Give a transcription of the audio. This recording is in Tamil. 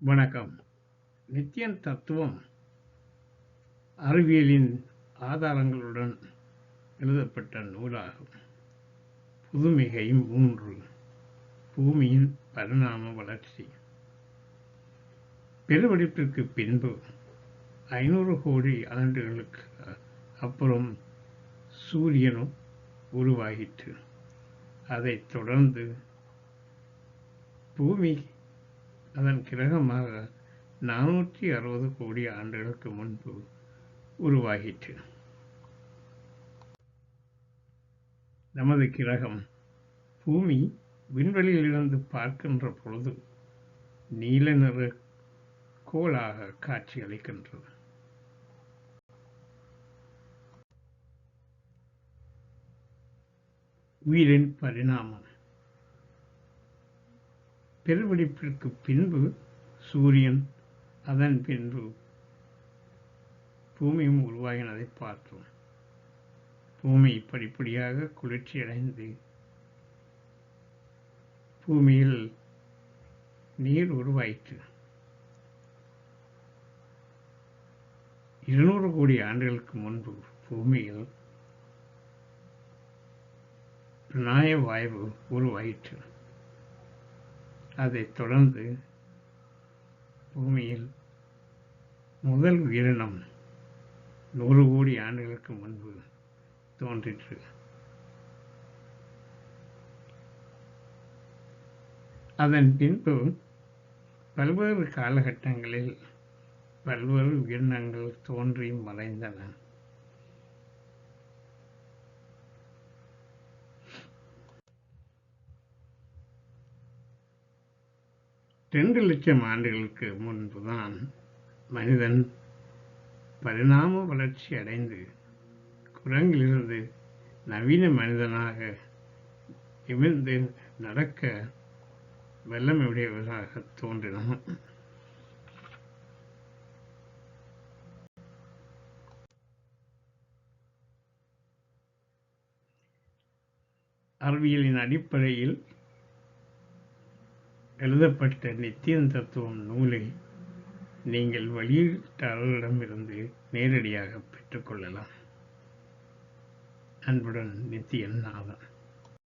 வணக்கம். நித்தியன் தத்துவம் அறிவியலின் ஆதாரங்களுடன் எழுதப்பட்ட நூலாகும். புதுமிகை மூன்று பூமியின் பரிணாம வளர்ச்சி. பெருவெடிப்பிற்கு பின்பு ஐநூறு கோடி ஆண்டுகளுக்கு அப்புறம் சூரியனும் உருவாகிற்று அதைத் தொடர்ந்து பூமி அதன் கிரகமாக நானூற்றி அறுபது கோடி ஆண்டுகளுக்கு முன்பு உருவாகிற்று. நமது கிரகம் பூமி விண்வெளியிலிருந்து பார்க்கின்ற பொழுது நீல நிற கோளாக காட்சியளிக்கின்றது. உயிரின் பரிணாமம். பெருவெடிப்பிற்கு பின்பு சூரியன் அதன் பின்பு பூமியும் உருவாகினதை பார்த்தோம். பூமி படிப்படியாக குளிர்ச்சியடைந்து பூமியில் நீர் உருவாயிற்று. இருநூறு கோடி ஆண்டுகளுக்கு முன்பு பூமியில் நாய வாயு உருவாயிற்று. அதைத் தொடர்ந்து பூமியில் முதல் உயிரினம் நூறு கோடி ஆண்டுகளுக்கு முன்பு தோன்றிற்று. அதன் பின்பு பல்வேறு காலகட்டங்களில் பல்வேறு உயிரினங்கள் தோன்றி மறைந்தன. ரெண்டு லட்சம் ஆண்டுகளுக்கு முன்புதான் மனிதன் பரிணாம வளர்ச்சி அடைந்து குரங்கிலிருந்து நவீன மனிதனாக இமிழ்ந்து நடக்க வல்லமையுடையவராக தோன்றினான். அறிவியலின் அடிப்படையில் எழுதப்பட்ட நித்தியன் தத்துவம் நூலை நீங்கள் வெளியீட்டாளரிடமிருந்து நேரடியாக பெற்றுக்கொள்ளலாம் அன்புடன் நித்தியன் நாதன்.